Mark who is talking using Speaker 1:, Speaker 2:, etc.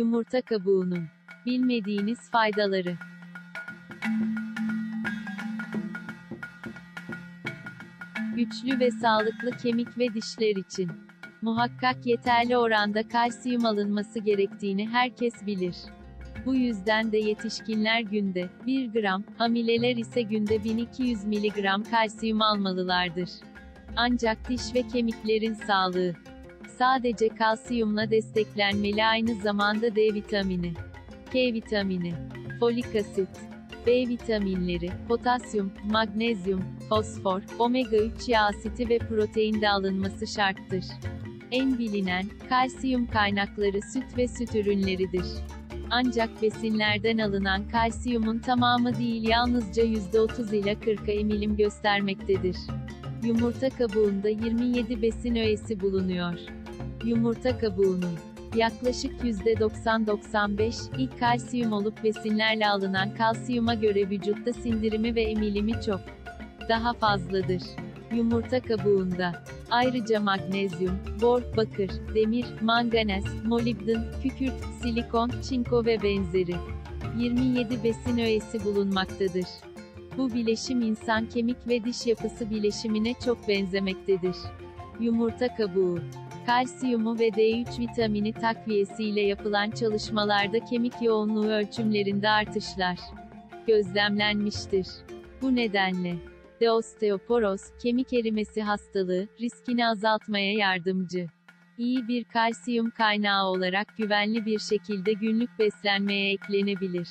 Speaker 1: Yumurta kabuğunun bilmediğiniz faydaları. Güçlü ve sağlıklı kemik ve dişler için muhakkak yeterli oranda kalsiyum alınması gerektiğini herkes bilir. Bu yüzden de yetişkinler günde 1 gram, hamileler ise günde 1200 mg kalsiyum almalılardır. Ancak diş ve kemiklerin sağlığı sadece kalsiyumla desteklenmeli aynı zamanda D vitamini, K vitamini, folik asit, B vitaminleri, potasyum, magnezyum, fosfor, omega 3 yağ asiti ve protein de alınması şarttır. En bilinen, kalsiyum kaynakları süt ve süt ürünleridir. Ancak besinlerden alınan kalsiyumun tamamı değil yalnızca %30 ila 40'a emilim göstermektedir. Yumurta kabuğunda 27 besin öğesi bulunuyor. Yumurta kabuğunun yaklaşık %90-95 ilk kalsiyum olup besinlerle alınan kalsiyuma göre vücutta sindirimi ve emilimi çok daha fazladır. Yumurta kabuğunda ayrıca magnezyum, bor, bakır, demir, manganez, molibden, kükürt, silikon, çinko ve benzeri 27 besin öğesi bulunmaktadır. Bu bileşim insan kemik ve diş yapısı bileşimine çok benzemektedir. Yumurta kabuğu Kalsiyumu ve D3 vitamini takviyesiyle yapılan çalışmalarda kemik yoğunluğu ölçümlerinde artışlar gözlemlenmiştir. Bu nedenle de osteoporoz, kemik erimesi hastalığı, riskini azaltmaya yardımcı. İyi bir kalsiyum kaynağı olarak güvenli bir şekilde günlük beslenmeye eklenebilir.